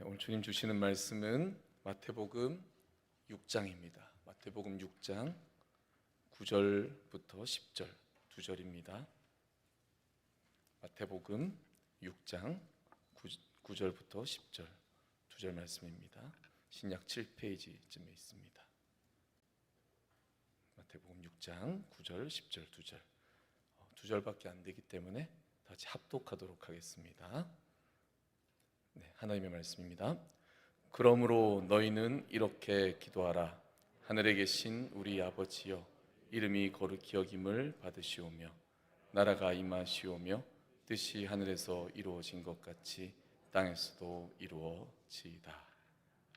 네, 오늘 주님 주시는 말씀은 마태복음 6장입니다. 마태복음 6장 9절부터 10절 두 절입니다. 마태복음 6장 9, 절부터 10절 두 절 말씀입니다. 신약 7페이지쯤에 있습니다. 마태복음 6장 9절, 10절 두 절. 어, 두 절밖에 안 되기 때문에 다 같이 합독하도록 하겠습니다. 네, 하나님의 말씀입니다. 그러므로 너희는 이렇게 기도하라. 하늘에 계신 우리 아버지여, 이름이 거룩히 여김을 받으시오며, 나라가 임하시오며, 뜻이 하늘에서 이루어진 것 같이 땅에서도 이루어지이다.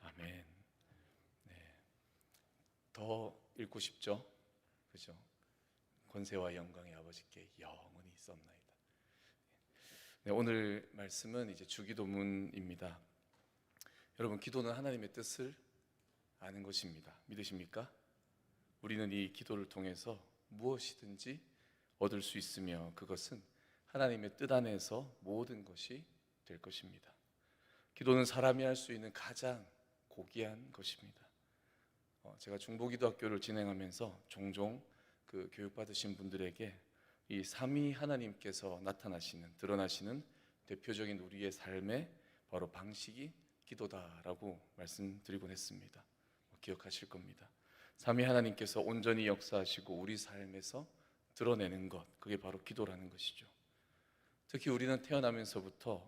아멘. 네. 더 읽고 싶죠? 그죠? 권세와 영광의 아버지께 영원히 썸나이다. 네, 오늘 말씀은 이제 주기도문입니다. 여러분, 기도는 하나님의 뜻을 아는 것입니다. 믿으십니까? 우리는 이 기도를 통해서 무엇이든지 얻을 수 있으며 그것은 하나님의 뜻 안에서 모든 것이 될 것입니다. 기도는 사람이 할 수 있는 가장 고귀한 것입니다. 어, 제가 중보기도학교를 진행하면서 종종 그 교육받으신 분들에게 이 삼위 하나님께서 나타나시는 드러나시는 대표적인 우리의 삶의 바로 방식이 기도다라고 말씀드리곤 했습니다. 뭐 기억하실 겁니다. 삼위 하나님께서 온전히 역사하시고 우리 삶에서 드러내는 것 그게 바로 기도라는 것이죠. 특히 우리는 태어나면서부터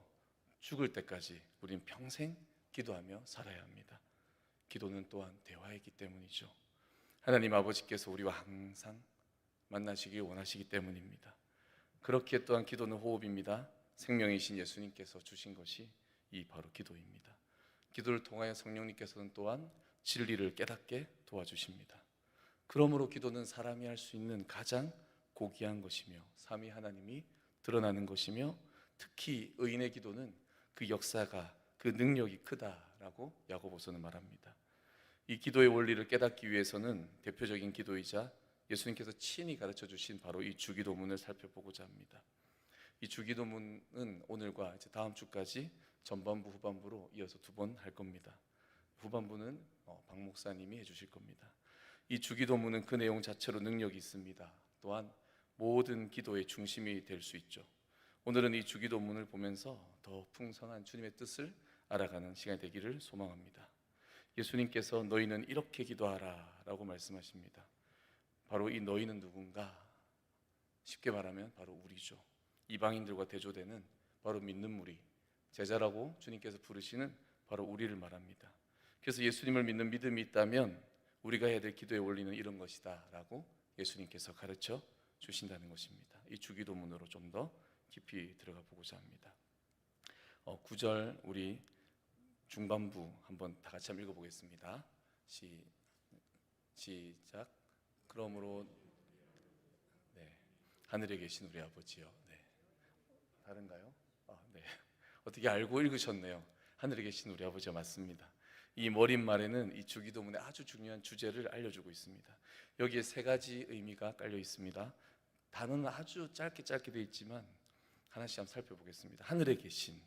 죽을 때까지 우리는 평생 기도하며 살아야 합니다. 기도는 또한 대화이기 때문이죠. 하나님 아버지께서 우리와 항상 만나시길 원하시기 때문입니다. 그렇게 또한 기도는 호흡입니다. 생명이신 예수님께서 주신 것이 이 바로 기도입니다. 기도를 통하여 성령님께서는 또한 진리를 깨닫게 도와주십니다. 그러므로 기도는 사람이 할 수 있는 가장 고귀한 것이며 삼위 하나님이 드러나는 것이며 특히 의인의 기도는 그 역사가 그 능력이 크다라고 야고보서는 말합니다. 이 기도의 원리를 깨닫기 위해서는 대표적인 기도이자 예수님께서 친히 가르쳐 주신 바로 이 주기도문을 살펴보고자 합니다. 이 주기도문은 오늘과 이제 다음 주까지 전반부 후반부로 이어서 두 번 할 겁니다. 후반부는 어, 박 목사님이 해주실 겁니다. 이 주기도문은 그 내용 자체로 능력이 있습니다. 또한 모든 기도의 중심이 될 수 있죠. 오늘은 이 주기도문을 보면서 더 풍성한 주님의 뜻을 알아가는 시간이 되기를 소망합니다. 예수님께서 너희는 이렇게 기도하라 라고 말씀하십니다. 바로 이 너희는 누군가? 쉽게 말하면 바로 우리죠. 이방인들과 대조되는 바로 믿는 무리, 제자라고 주님께서 부르시는 바로 우리를 말합니다. 그래서 예수님을 믿는 믿음이 있다면 우리가 해야 될 기도의 원리는 이런 것이다라고 예수님께서 가르쳐 주신다는 것입니다. 이 주기도문으로 좀 더 깊이 들어가 보고자 합니다. 어, 9절 우리 중반부 한번 다 같이 한번 읽어보겠습니다. 시, 시작. 그러므로 네, 하늘에 계신 우리 아버지요. 네. 다른가요? 아, 네. 어떻게 알고 읽으셨네요. 하늘에 계신 우리 아버지가 맞습니다. 이 머릿말에는 이 주기도문의 아주 중요한 주제를 알려주고 있습니다. 여기에 세 가지 의미가 깔려 있습니다. 단어는 아주 짧게 짧게 되어 있지만 하나씩 한번 살펴보겠습니다. 하늘에 계신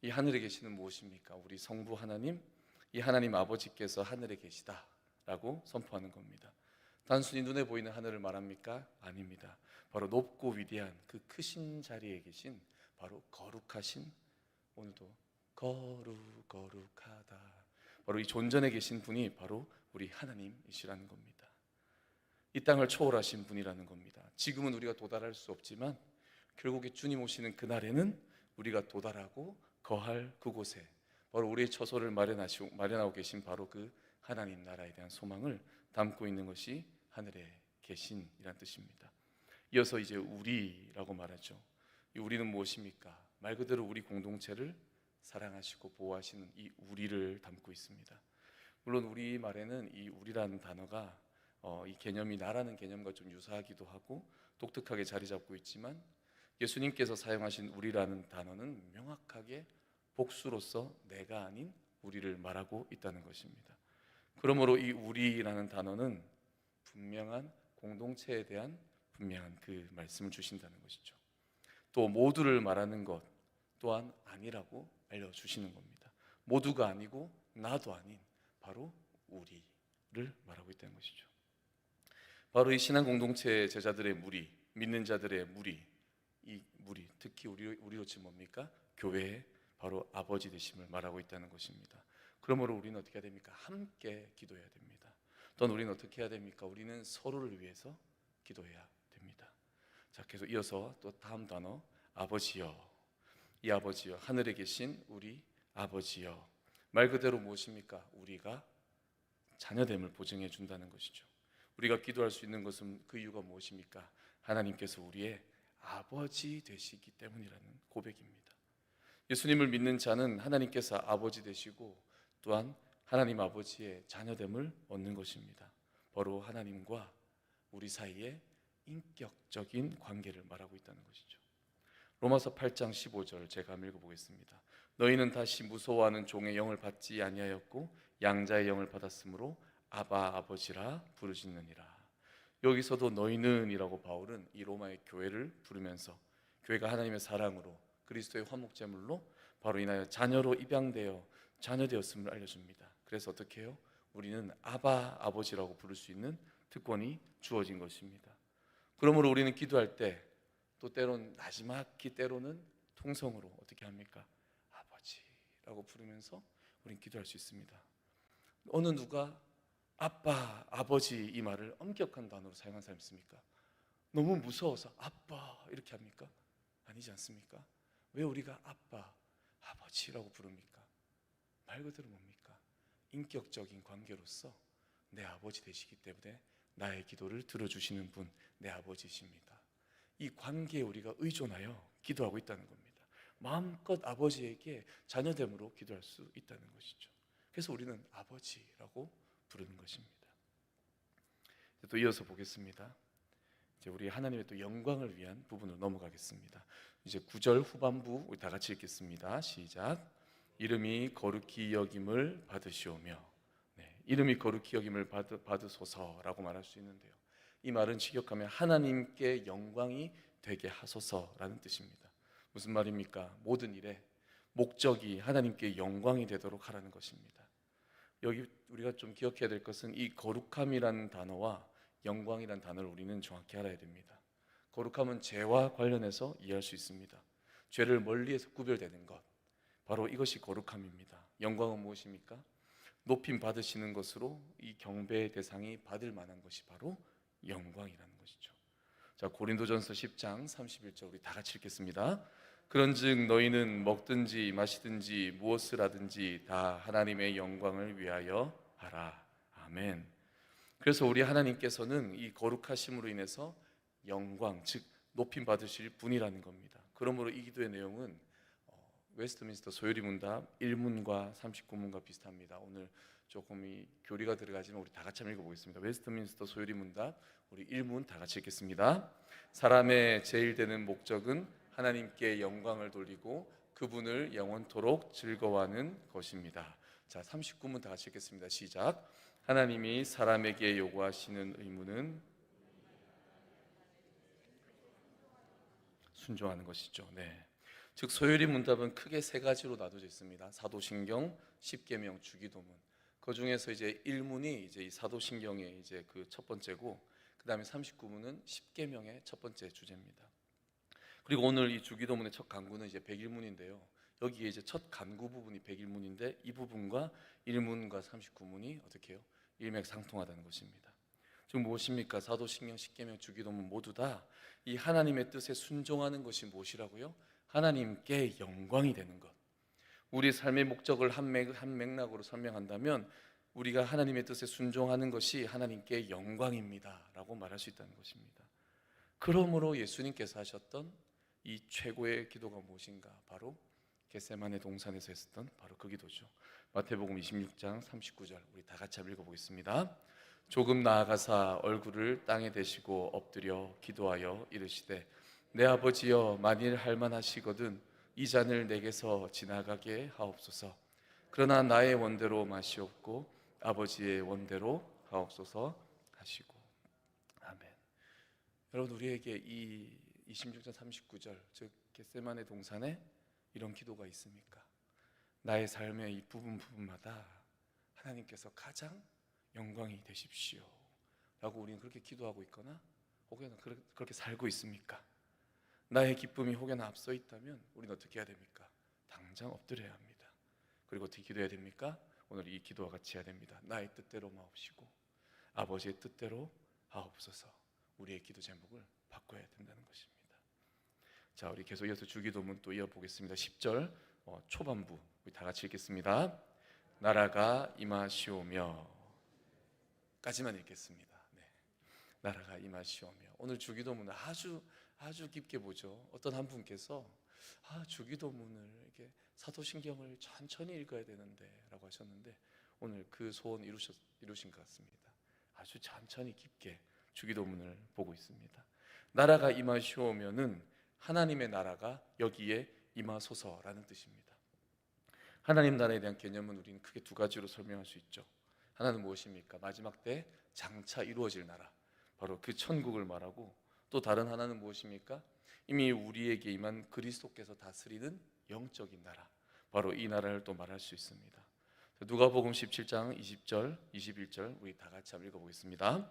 이 하늘에 계시는 무엇입니까? 우리 성부 하나님, 이 하나님 아버지께서 하늘에 계시다라고 선포하는 겁니다. 단순히 눈에 보이는 하늘을 말합니까? 아닙니다. 바로 높고 위대한 그 크신 자리에 계신 바로 거룩하신 오늘도 거룩 거룩하다. 바로 이 존전에 계신 분이 바로 우리 하나님이시라는 겁니다. 이 땅을 초월하신 분이라는 겁니다. 지금은 우리가 도달할 수 없지만 결국에 주님 오시는 그날에는 우리가 도달하고 거할 그곳에 바로 우리의 처소를 마련하시고 마련하고 계신 바로 그 하나님 나라에 대한 소망을 담고 있는 것이 하늘에 계신이란 뜻입니다. 이어서 이제 우리라고 말하죠. 이 우리는 무엇입니까? 말 그대로 우리 공동체를 사랑하시고 보호하시는 이 우리를 담고 있습니다. 물론 우리 말에는 이 우리라는 단어가 어, 이 개념이 나라는 개념과 좀 유사하기도 하고 독특하게 자리 잡고 있지만 예수님께서 사용하신 우리라는 단어는 명확하게 복수로서 내가 아닌 우리를 말하고 있다는 것입니다. 그러므로 이 우리라는 단어는 분명한 공동체에 대한 분명한 그 말씀을 주신다는 것이죠. 또 모두를 말하는 것 또한 아니라고 알려주시는 겁니다. 모두가 아니고 나도 아닌 바로 우리를 말하고 있다는 것이죠. 바로 이 신앙 공동체 제자들의 무리, 믿는 자들의 무리, 이 무리 특히 우리 우리로 치면 뭡니까? 교회의 바로 아버지 되심을 말하고 있다는 것입니다. 그러므로 우리는 어떻게 해야 됩니까? 함께 기도해야 됩니다. 또는 우리는 어떻게 해야 됩니까? 우리는 서로를 위해서 기도해야 됩니다. 자, 계속 이어서 또 다음 단어 아버지여. 이 아버지여 하늘에 계신 우리 아버지여. 말 그대로 무엇입니까? 우리가 자녀됨을 보증해 준다는 것이죠. 우리가 기도할 수 있는 것은 그 이유가 무엇입니까? 하나님께서 우리의 아버지 되시기 때문이라는 고백입니다. 예수님을 믿는 자는 하나님께서 아버지 되시고 또한 하나님 아버지의 자녀됨을 얻는 것입니다. 바로 하나님과 우리 사이의 인격적인 관계를 말하고 있다는 것이죠. 로마서 8장 15절 제가 한번 읽어보겠습니다. 너희는 다시 무서워하는 종의 영을 받지 아니하였고 양자의 영을 받았으므로 아바 아버지라 부르짖느니라. 여기서도 너희는이라고 바울은 이 로마의 교회를 부르면서 교회가 하나님의 사랑으로 그리스도의 화목제물로 바로 인하여 자녀로 입양되어 자녀되었음을 알려줍니다. 그래서 어떻게 해요? 우리는 아바 아버지라고 부를 수 있는 특권이 주어진 것입니다. 그러므로 우리는 기도할 때 또 때론 나지막히 때로는 통성으로 어떻게 합니까? 아버지라고 부르면서 우리는 기도할 수 있습니다. 어느 누가 아빠, 아버지 이 말을 엄격한 단어로 사용한 사람 있습니까? 너무 무서워서 아빠 이렇게 합니까? 아니지 않습니까? 왜 우리가 아빠, 아버지라고 부릅니까? 말 그대로 뭡니까? 인격적인 관계로서 내 아버지 되시기 때문에 나의 기도를 들어주시는 분, 내 아버지십니다. 이 관계에 우리가 의존하여 기도하고 있다는 겁니다. 마음껏 아버지에게 자녀됨으로 기도할 수 있다는 것이죠. 그래서 우리는 아버지라고 부르는 것입니다. 또 이어서 보겠습니다. 이제 우리 하나님의 또 영광을 위한 부분으로 넘어가겠습니다. 이제 9절 후반부 우리 다 같이 읽겠습니다. 시작. 이름이 거룩히 여김을 받으시오며 네, 이름이 거룩히 여김을 받, 받으소서라고 말할 수 있는데요. 이 말은 직역하면 하나님께 영광이 되게 하소서라는 뜻입니다. 무슨 말입니까? 모든 일에 목적이 하나님께 영광이 되도록 하라는 것입니다. 여기 우리가 좀 기억해야 될 것은 이 거룩함이라는 단어와 영광이라는 단어를 우리는 정확히 알아야 됩니다. 거룩함은 죄와 관련해서 이해할 수 있습니다. 죄를 멀리에서 구별되는 것, 바로 이것이 거룩함입니다. 영광은 무엇입니까? 높임 받으시는 것으로 이 경배의 대상이 받을 만한 것이 바로 영광이라는 것이죠. 자, 고린도전서 10장 31절 우리 다 같이 읽겠습니다. 그런즉 너희는 먹든지 마시든지 무엇을 하든지 다 하나님의 영광을 위하여 하라. 아멘. 그래서 우리 하나님께서는 이 거룩하심으로 인해서 영광, 즉 높임 받으실 분이라는 겁니다. 그러므로 이 기도의 내용은 어, 웨스트민스터 소요리 문답 1문과 39문과 비슷합니다. 오늘 조금 이 교리가 들어가지만 우리 다 같이 한번 읽어보겠습니다. 웨스트민스터 소요리 문답 우리 1문 다 같이 읽겠습니다. 사람의 제일 되는 목적은 하나님께 영광을 돌리고 그분을 영원토록 즐거워하는 것입니다. 자, 39문 다 같이 읽겠습니다. 시작. 하나님이 사람에게 요구하시는 의무는 순종하는 것이죠. 네. 즉 소요리 문답은 크게 세 가지로 나눠져 있습니다. 사도신경, 십계명, 주기도문. 그 중에서 이제 1문이 이제 이 사도신경의 이제 그 첫 번째고 그다음에 39문은 십계명의 첫 번째 주제입니다. 그리고 오늘 이 주기도문의 첫 간구는 이제 101문인데요. 여기에 이제 첫 간구 부분이 101문인데 이 부분과 1문과 39문이 어떻게 해요? 일맥상통하다는 것입니다. 지금 무엇입니까? 사도신경, 십계명, 주기도문 모두 다 이 하나님의 뜻에 순종하는 것이 무엇이라고요? 하나님께 영광이 되는 것. 우리 삶의 목적을 한, 맥락으로 설명한다면 우리가 하나님의 뜻에 순종하는 것이 하나님께 영광입니다 라고 말할 수 있다는 것입니다. 그러므로 예수님께서 하셨던 이 최고의 기도가 무엇인가? 바로 겟세만의 동산에서 했었던 바로 그 기도죠. 마태복음 26장 39절 우리 다 같이 한번 읽어보겠습니다. 조금 나아가사 얼굴을 땅에 대시고 엎드려 기도하여 이르시되 내 아버지여 만일 할만하시거든 이 잔을 내게서 지나가게 하옵소서. 그러나 나의 원대로 마시옵고 아버지의 원대로 하옵소서 하시고 아멘. 여러분 우리에게 이 26절 39절 즉 겟세만의 동산에 이런 기도가 있습니까? 나의 삶의 이 부분 부분마다 하나님께서 가장 영광이 되십시오. 라고 우리는 그렇게 기도하고 있거나 그렇- 그렇게 살고 있습니까? 나의 기쁨이 혹여나 앞서 있다면 우리는 어떻게 해야 됩니까? 당장 엎드려야 합니다. 그리고 어떻게 기도해야 됩니까? 오늘 이 기도와 같이 해야 됩니다. 나의 뜻대로 마옵시고 아버지의 뜻대로 하옵소서. 우리의 기도 제목을 바꿔야 된다는 것입니다. 자, 우리 계속 이어서 주기도문 또 이어보겠습니다. 10절 어, 초반부 우리 다 같이 읽겠습니다. 나라가 임하시오며 까지만 읽겠습니다. 네. 나라가 임하시오며 오늘 주기도문을 아주 아주 깊게 보죠. 어떤 한 분께서 아 주기도문을 이렇게 사도신경을 천천히 읽어야 되는데라고 하셨는데 오늘 그 소원 이루셨 이루신 것 같습니다. 아주 천천히 깊게 주기도문을 보고 있습니다. 나라가 임하시오면은 하나님의 나라가 여기에 임하소서라는 뜻입니다. 하나님 나라에 대한 개념은 우리는 크게 두 가지로 설명할 수 있죠. 하나는 무엇입니까? 마지막 때 장차 이루어질 나라. 바로 그 천국을 말하고 또 다른 하나는 무엇입니까? 이미 우리에게 임한 그리스도께서 다스리는 영적인 나라. 바로 이 나라를 또 말할 수 있습니다. 누가복음 17장 20절, 21절 우리 다 같이 한번 읽어 보겠습니다.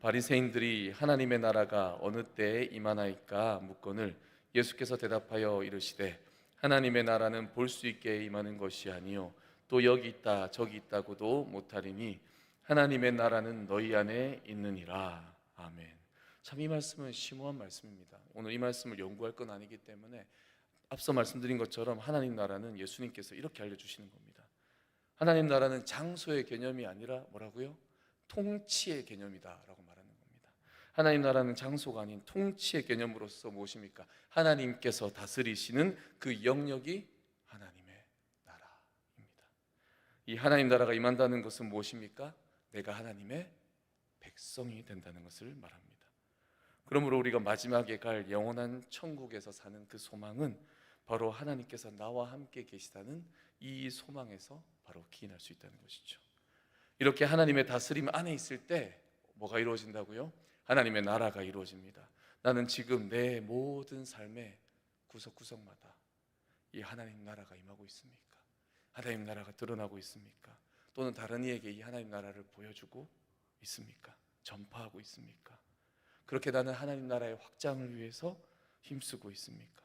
바리새인들이 하나님의 나라가 어느 때에 임하나이까 묻거늘 예수께서 대답하여 이르시되 하나님의 나라는 볼 수 있게 임하는 것이 아니요 또 여기 있다 저기 있다고도 못하리니 하나님의 나라는 너희 안에 있느니라 아멘. 참 이 말씀은 심오한 말씀입니다. 오늘 이 말씀을 연구할 건 아니기 때문에 앞서 말씀드린 것처럼 하나님 나라는 예수님께서 이렇게 알려주시는 겁니다. 하나님 나라는 장소의 개념이 아니라 뭐라고요? 통치의 개념이다라고 말하는 겁니다. 하나님 나라는 장소가 아닌 통치의 개념으로서 무엇입니까? 하나님께서 다스리시는 그 영역이 하나님의 나라입니다. 이 하나님 나라가 임한다는 것은 무엇입니까? 내가 하나님의 백성이 된다는 것을 말합니다. 그러므로 우리가 마지막에 갈 영원한 천국에서 사는 그 소망은 바로 하나님께서 나와 함께 계시다는 이 소망에서 바로 기인할 수 있다는 것이죠. 이렇게 하나님의 다스림 안에 있을 때 뭐가 이루어진다고요? 하나님의 나라가 이루어집니다. 나는 지금 내 모든 삶의 구석구석마다 이 하나님 나라가 임하고 있습니까? 하나님 나라가 드러나고 있습니까? 또는 다른 이에게 이 하나님 나라를 보여주고 있습니까? 전파하고 있습니까? 그렇게 나는 하나님 나라의 확장을 위해서 힘쓰고 있습니까?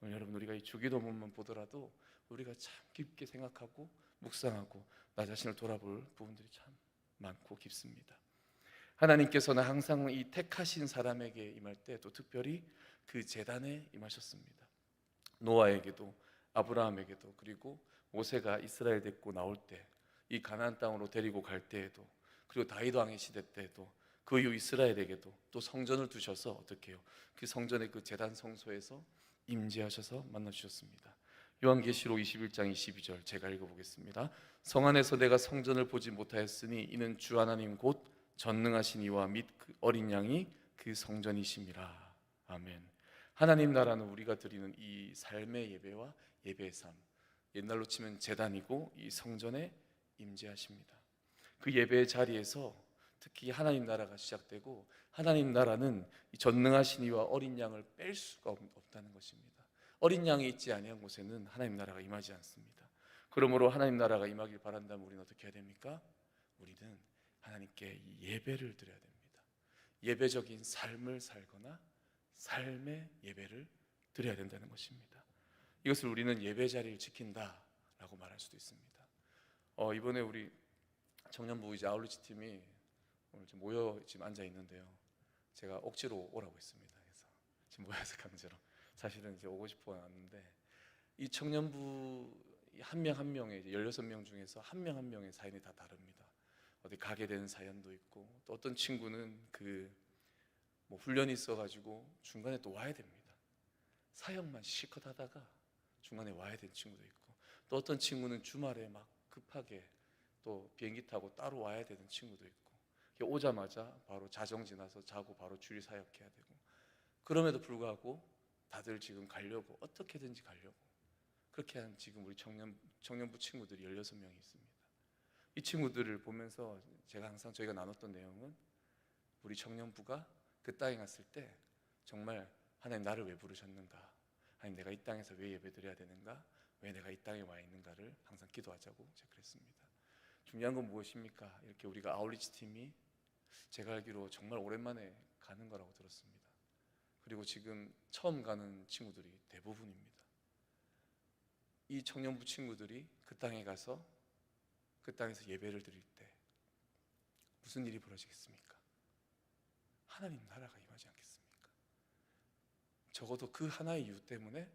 오늘 여러분 우리가 이 주기도문만 보더라도 우리가 참 깊게 생각하고 묵상하고 나 자신을 돌아볼 부분들이 참 많고 깊습니다. 하나님께서는 항상 이 택하신 사람에게 임할 때 또 특별히 그 재단에 임하셨습니다. 노아에게도 아브라함에게도 그리고 모세가 이스라엘 데리고 나올 때 이 가나안 땅으로 데리고 갈 때에도 그리고 다윗 왕의 시대 때에도 그 이후 이스라엘에게도 또 성전을 두셔서 어떻게 해요? 그 성전의 그 재단 성소에서 임재하셔서 만나 주셨습니다. 요한계시록 21장 22절 제가 읽어보겠습니다. 성 안에서 내가 성전을 보지 못하였으니 이는 주 하나님 곧 전능하신 이와 및 그 어린 양이 그 성전이심이라. 아멘. 하나님 나라는 우리가 드리는 이 삶의 예배와 예배의 삶. 옛날로 치면 재단이고 이 성전에 임재하십니다. 그 예배의 자리에서 특히 하나님 나라가 시작되고 하나님 나라는 이 전능하신 이와 어린 양을 뺄 수가 없- 없다는 것입니다. 어린 양이 있지 아니한 곳에는 하나님 나라가 임하지 않습니다. 그러므로 하나님 나라가 임하길 바란다면 우리는 어떻게 해야 됩니까? 우리는 하나님께 이 예배를 드려야 됩니다. 예배적인 삶을 살거나 삶의 예배를 드려야 된다는 것입니다. 이것을 우리는 예배 자리를 지킨다라고 말할 수도 있습니다. 어, 이번에 우리 청년부 이제 아울리치 팀이 오늘 지금 모여 지금 앉아 있는데요. 제가 억지로 오라고 했습니다. 그래서 지금 모여서 강제로 사실은 이제 오고 싶어 왔는데 이 청년부 한 명한 명의 16명 중에서 한명한 명의 사연이 다 다릅니다. 어디 가게 되는 사연도 있고 또 어떤 친구는 그 뭐 훈련이 있어 가지고 중간에 또 와야 됩니다. 사역만 실컷 하다가 중간에 와야 된 친구도 있고 또 어떤 친구는 주말에 막 급하게 또 비행기 타고 따로 와야 되는 친구도 있고 오자마자 바로 자정 지나서 자고 바로 주일 사역해야 되고 그럼에도 불구하고 다들 지금 가려고 어떻게든지 가려고 그렇게 한 지금 우리 청년 청년부 친구들이 16명이 있습니다. 이 친구들을 보면서 제가 항상 저희가 나눴던 내용은 우리 청년부가 그 땅에 갔을 때 정말 하나님 나를 왜 부르셨는가? 하나님 내가 이 땅에서 왜 예배드려야 되는가? 왜 내가 이 땅에 와 있는가를 항상 기도하자고 제가 그랬습니다. 중요한 건 무엇입니까? 이렇게 우리가 아울리치 팀이 제가 알기로 정말 오랜만에 가는 거라고 들었습니다. 그리고 지금 처음 가는 친구들이 대부분입니다. 이 청년부 친구들이 그 땅에 가서 그 땅에서 예배를 드릴 때 무슨 일이 벌어지겠습니까? 하나님 나라가 임하지 않겠습니까? 적어도 그 하나의 이유 때문에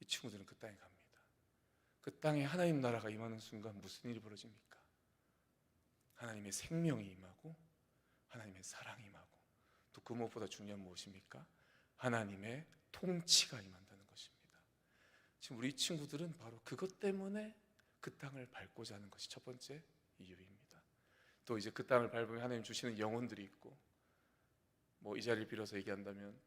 이 친구들은 그 땅에 갑니다. 그 땅에 하나님 나라가 임하는 순간 무슨 일이 벌어집니까? 하나님의 생명이 임하고 하나님의 사랑이 임하고 또 그 무엇보다 중요한 무엇입니까? 하나님의 통치가 임한다는 것입니다. 지금 우리 친구들은 바로 그것 때문에 그 땅을 밟고자 하는 것이 첫 번째 이유입니다. 또 이제 그 땅을 밟으면 하나님 주시는 영혼들이 있고 뭐 이 자리를 빌어서 얘기한다면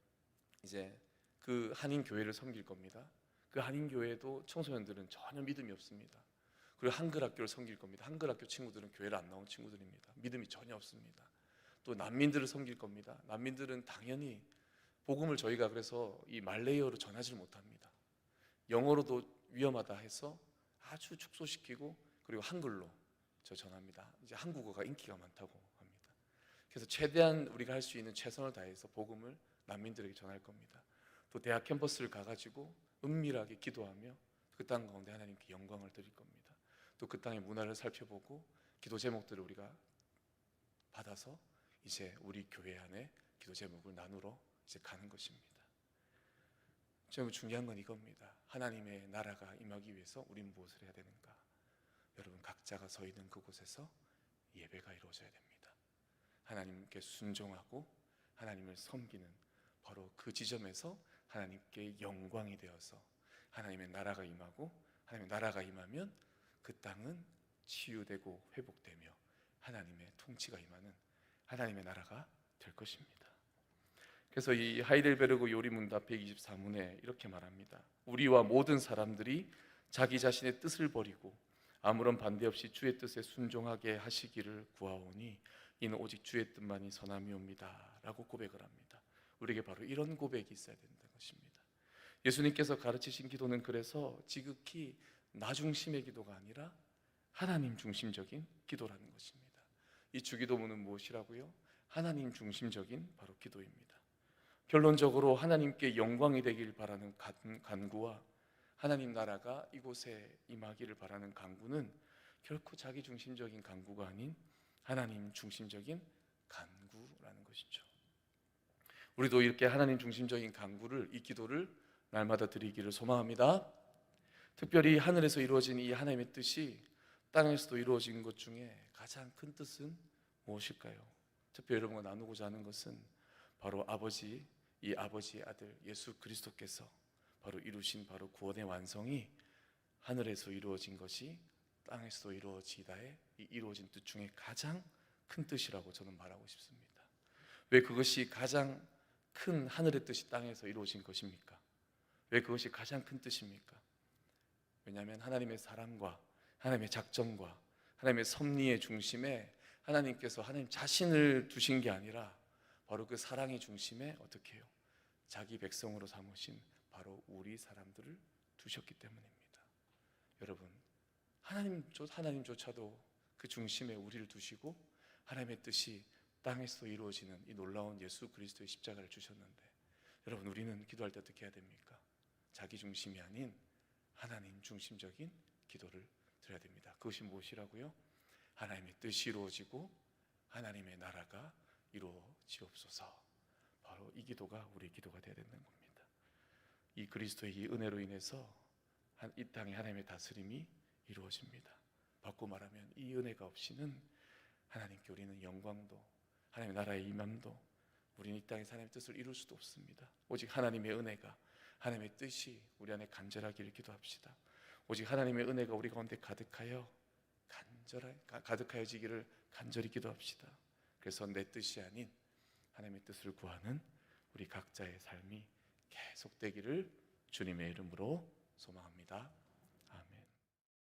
이제 그 한인 교회를 섬길 겁니다. 그 한인 교회도 청소년들은 전혀 믿음이 없습니다. 그리고 한글 학교를 섬길 겁니다. 한글 학교 친구들은 교회를 안 나온 친구들입니다. 믿음이 전혀 없습니다. 또 난민들을 섬길 겁니다. 난민들은 당연히 복음을 저희가 그래서 이 말레이어로 전하지 못합니다. 영어로도 위험하다 해서 아주 축소시키고 그리고 한글로 저 전합니다. 이제 한국어가 인기가 많다고 합니다. 그래서 최대한 우리가 할 수 있는 최선을 다해서 복음을 난민들에게 전할 겁니다. 또 대학 캠퍼스를 가가지고 은밀하게 기도하며 그 땅 가운데 하나님께 영광을 드릴 겁니다. 또 그 땅의 문화를 살펴보고 기도 제목들을 우리가 받아서 이제 우리 교회 안에 기도 제목을 나누러 이제 가는 것입니다. 좀 중요한 건 이겁니다. 하나님의 나라가 임하기 위해서 우린 무엇을 해야 되는가? 여러분 각자가 서 있는 그곳에서 예배가 이루어져야 됩니다. 하나님께 순종하고 하나님을 섬기는 바로 그 지점에서 하나님께 영광이 되어서 하나님의 나라가 임하고 하나님의 나라가 임하면 그 땅은 치유되고 회복되며 하나님의 통치가 임하는 하나님의 나라가 될 것입니다. 그래서 이 하이델베르그 요리문답 124문에 이렇게 말합니다. 우리와 모든 사람들이 자기 자신의 뜻을 버리고 아무런 반대 없이 주의 뜻에 순종하게 하시기를 구하오니 이는 오직 주의 뜻만이 선함이옵니다라고 고백을 합니다. 우리에게 바로 이런 고백이 있어야 된다는 것입니다. 예수님께서 가르치신 기도는 그래서 지극히 나 중심의 기도가 아니라 하나님 중심적인 기도라는 것입니다. 이 주기도문은 무엇이라고요? 하나님 중심적인 바로 기도입니다. 결론적으로 하나님께 영광이 되길 바라는 간- 간구와 하나님 나라가 이곳에 임하기를 바라는 간구는 결코 자기 중심적인 간구가 아닌 하나님 중심적인 간구라는 것이죠. 우리도 이렇게 하나님 중심적인 간구를 이 기도를 날마다 드리기를 소망합니다. 특별히 하늘에서 이루어진 이 하나님의 뜻이 땅에서도 이루어진 것 중에 가장 큰 뜻은 무엇일까요? 특별히 여러분과 나누고자 하는 것은 바로 아버지 이 아버지의 아들 예수 그리스도께서 바로 이루신 바로 구원의 완성이 하늘에서 이루어진 것이 땅에서도 이루어지다의 이 이루어진 뜻 중에 가장 큰 뜻이라고 저는 말하고 싶습니다. 왜 그것이 가장 큰 하늘의 뜻이 땅에서 이루어진 것입니까? 왜 그것이 가장 큰 뜻입니까? 왜냐하면 하나님의 사랑과 하나님의 작정과 하나님의 섭리의 중심에 하나님께서 하나님 자신을 두신 게 아니라 바로 그 사랑의 중심에 어떻게 해요? 자기 백성으로 삼으신 바로 우리 사람들을 두셨기 때문입니다. 여러분, 하나님 하나님조차도 그 중심에 우리를 두시고 하나님의 뜻이 땅에서 이루어지는 이 놀라운 예수 그리스도의 십자가를 주셨는데 여러분 우리는 기도할 때 어떻게 해야 됩니까? 자기 중심이 아닌 하나님 중심적인 기도를 드려야 됩니다. 그것이 무엇이라고요? 하나님의 뜻이 이루어지고 하나님의 나라가 이루어지옵소서. 바로 이 기도가 우리의 기도가 되어야 되는 겁니다. 이 그리스도의 이 은혜로 인해서 한- 이 땅에 하나님의 다스림이 이루어집니다. 바꿔 말하면 이 은혜가 없이는 하나님께 우리는 영광도 하나님의 나라의 임함도 우리는 이 땅에서 하나님의 뜻을 이룰 수도 없습니다. 오직 하나님의 은혜가 하나님의 뜻이 우리 안에 간절하기를 기도합시다. 오직 하나님의 은혜가 우리 가운데 가득하여 간절하 가- 가득하여지기를 간절히 기도합시다. 그래서 내 뜻이 아닌 하나님의 뜻을 구하는 우리 각자의 삶이 계속되기를 주님의 이름으로 소망합니다.